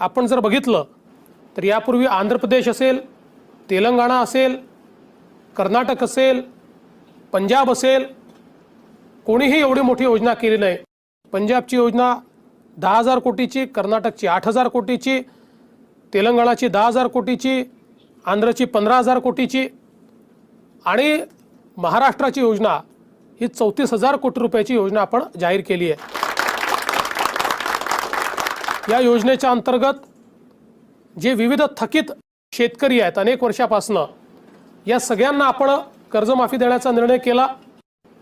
आपण जर बघितलं तर यापूर्वी आंध्र प्रदेश असेल तेलंगणा असेल कर्नाटक असेल पंजाब असेल कोणीही एवढी मोठी योजना केली नाही. पंजाबची योजना दहा हजार कोटीची कर्नाटकची आठ हजार कोटीची तेलंगणाची दहा हजार कोटीची आंध्रची पंधरा हजार कोटीची आणि महाराष्ट्राची योजना ही चौतीस हजार कोटी रुपयाची योजना आपण जाहीर केली आहे. या योजनेच्या अंतर्गत जे विविध थकीत शेतकरी आहेत अनेक वर्षापासनं या सगळ्यांना आपण कर्जमाफी देण्याचा निर्णय केला.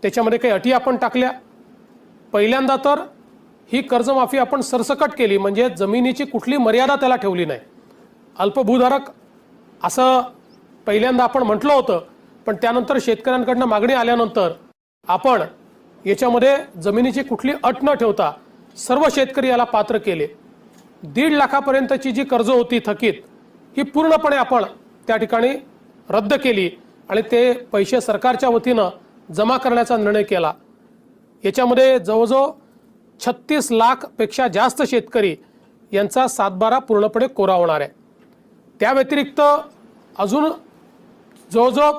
त्याच्यामध्ये काही अटी आपण टाकल्या. पहिल्यांदा तर ही कर्जमाफी आपण सरसकट केली म्हणजे जमिनीची कुठली मर्यादा त्याला ठेवली नाही. अल्पभूधारक असं पहिल्यांदा आपण म्हटलं होतं पण त्यानंतर शेतकऱ्यांकडनं मागणी आल्यानंतर आपण याच्यामध्ये जमिनीची कुठली अट न ठेवता सर्व शेतकरी याला पात्र केले. दीड लाखापर्यंतची जी कर्ज होती थकीत ही पूर्णपणे आपण त्या ठिकाणी रद्द केली आणि ते पैसे सरकारच्या वतीनं जमा करण्याचा निर्णय केला. याच्यामध्ये जवळजवळ छत्तीस लाखपेक्षा जास्त शेतकरी यांचा सातबारा पूर्णपणे कोरा होणार आहे. त्या व्यतिरिक्त अजून जवळजवळ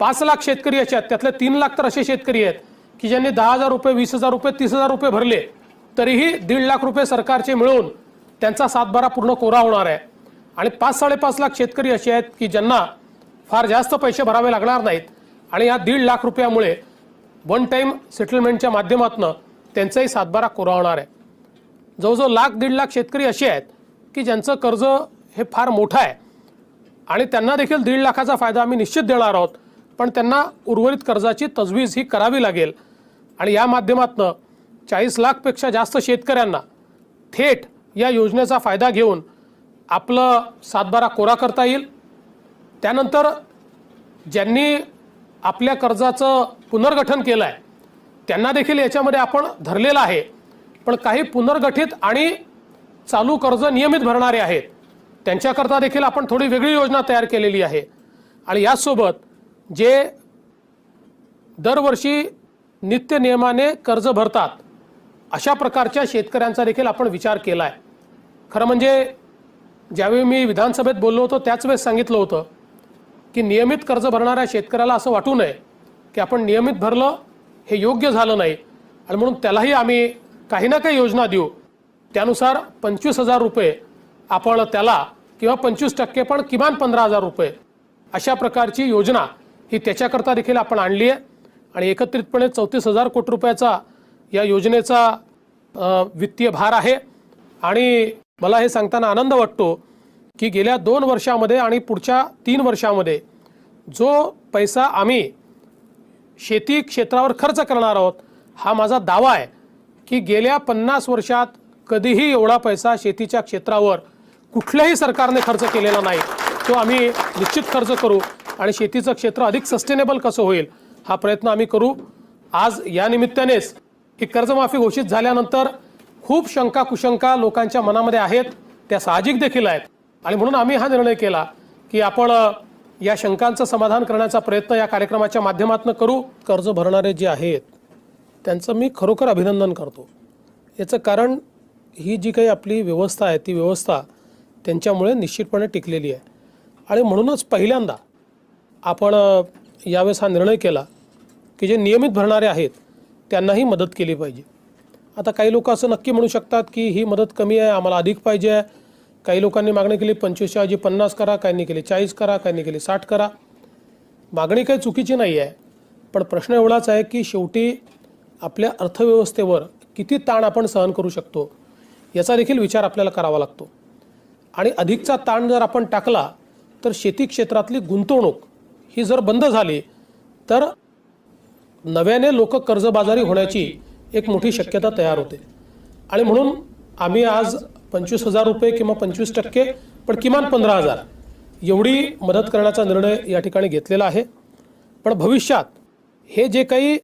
पाच लाख शेतकरी असे आहेत. त्यातले तीन लाख तर असे शेतकरी आहेत की ज्यांनी दहा हजार रुपये वीस हजार रुपये तीस हजार रुपये भरले तरीही दीड लाख रुपये सरकारचे मिळून त्यांचा सातबारा पूर्ण कोरा होणार आहे. आणि पाच साडेपाच लाख शेतकरी असे आहेत की ज्यांना फार जास्त पैसे भरावे लागणार नाहीत. आणि या दीड लाख रुपयामुळे वन टाईम सेटलमेंटच्या माध्यमातून त्यांचाही सातबारा कोरा होणार आहे. जवळजवळ लाख दीड लाख शेतकरी असे आहेत की ज्यांचं कर्ज हे फार मोठं आहे. आणि त्यांना देखील दीड लाखाचा फायदा आम्ही निश्चित देणार आहोत. पण त्यांना उर्वरित कर्जाची तजवीज ही करावी लागेल. आणि या माध्यमातून चाळीस लाखपेक्षा जास्त शेतकऱ्यांना थेट या योजनेचा फायदा घेऊन आपलं सातबारा कोरा करता येईल. त्यानंतर ज्यांनी आपल्या कर्जाचं पुनर्गठन केलं आहे त्यांना देखील याच्यामध्ये आपण धरलेलं आहे. पण काही पुनर्गठित आणि चालू कर्ज नियमित भरणारे आहेत त्यांच्याकरता देखील आपण थोडी वेगळी योजना तयार केलेली आहे. आणि याचसोबत जे दरवर्षी नित्य नियमाने कर्ज भरतात अशा प्रकारच्या शेतकऱ्यांचा देखील आपण विचार केला आहे खरं म्हणजे ज्यावेळी मी विधानसभेत बोललो होतो त्याच वेळेस सांगितलं होतं की नियमित कर्ज भरणाऱ्या शेतकऱ्याला असं वाटू नये की आपण नियमित भरलं हे योग्य झालं नाही. आणि म्हणून त्यालाही आम्ही काही ना काही योजना देऊ. त्यानुसार पंचवीस हजार रुपये आपण त्याला किंवा पंचवीस टक्के पण किमान पंधरा हजार रुपये अशा प्रकारची योजना ही त्याच्याकरता देखील आपण आणली आहे. आणि एकत्रितपणे चौतीस हजार कोटी रुपयाचा या योजनेचा वित्तीय भार आहे. आणि मला हे सांगताना आनंद वाटतो की गेल्या दोन वर्षामध्ये आणि पुढच्या तीन वर्षामध्ये जो पैसा आम्ही शेती क्षेत्रावर खर्च करणार आहोत हा माझा दावा आहे की गेल्या पन्नास वर्षात कधीही एवढा पैसा शेतीच्या क्षेत्रावर कुठल्याही सरकारने खर्च केलेला नाही. तो आम्ही निश्चित खर्च करू आणि शेतीचं क्षेत्र अधिक सस्टेनेबल कसं होईल हा प्रयत्न आम्ही करू. आज या निमित्तानेच ही कर्जमाफी घोषित झाल्यानंतर खूप शंका कुशंका लोकांच्या मनामध्ये आहेत त्या साहजिक देखील आहेत. आणि म्हणून आम्ही हा निर्णय केला की आपण या शंकांचं समाधान करण्याचा प्रयत्न या कार्यक्रमाच्या माध्यमातून करू. कर्ज भरणारे जे आहेत त्यांचं मी खरोखर अभिनंदन करतो. याचं कारण ही जी काही आपली व्यवस्था आहे ती व्यवस्था त्यांच्यामुळे निश्चितपणे टिकलेली आहे. आणि म्हणूनच पहिल्यांदा आपण यावेळेस हा निर्णय केला की जे नियमित भरणारे आहेत त्यांनाही मदत केली पाहिजे. आता काही लोक असं नक्की म्हणू शकतात की ही मदत कमी आहे आम्हाला अधिक पाहिजे आहे. काही लोकांनी मागणी केली पंचवीसच्या ऐवजी पन्नास करा काहींनी केली चाळीस करा काहींनी केली साठ करा. मागणी काही चुकीची नाही आहे. पण प्रश्न एवढाच आहे की शेवटी आपल्या अर्थव्यवस्थेवर किती ताण आपण सहन करू शकतो याचा देखील विचार आपल्याला करावा लागतो. आणि अधिकचा ताण जर आपण टाकला तर शेती क्षेत्रातली गुंतवणूक ही जर बंद झाली तर नव्याने लोक कर्जबाजारी होण्याची एक मोठी शक्यता तयार होते. आणि म्हणून आम्ही आज पंचवीस हजार रुपये किंवा पंचवीस टक्के पण किमान पंधरा हजार एवढी मदत करण्याचा निर्णय या ठिकाणी घेतलेला आहे. पण भविष्यात हे जे काही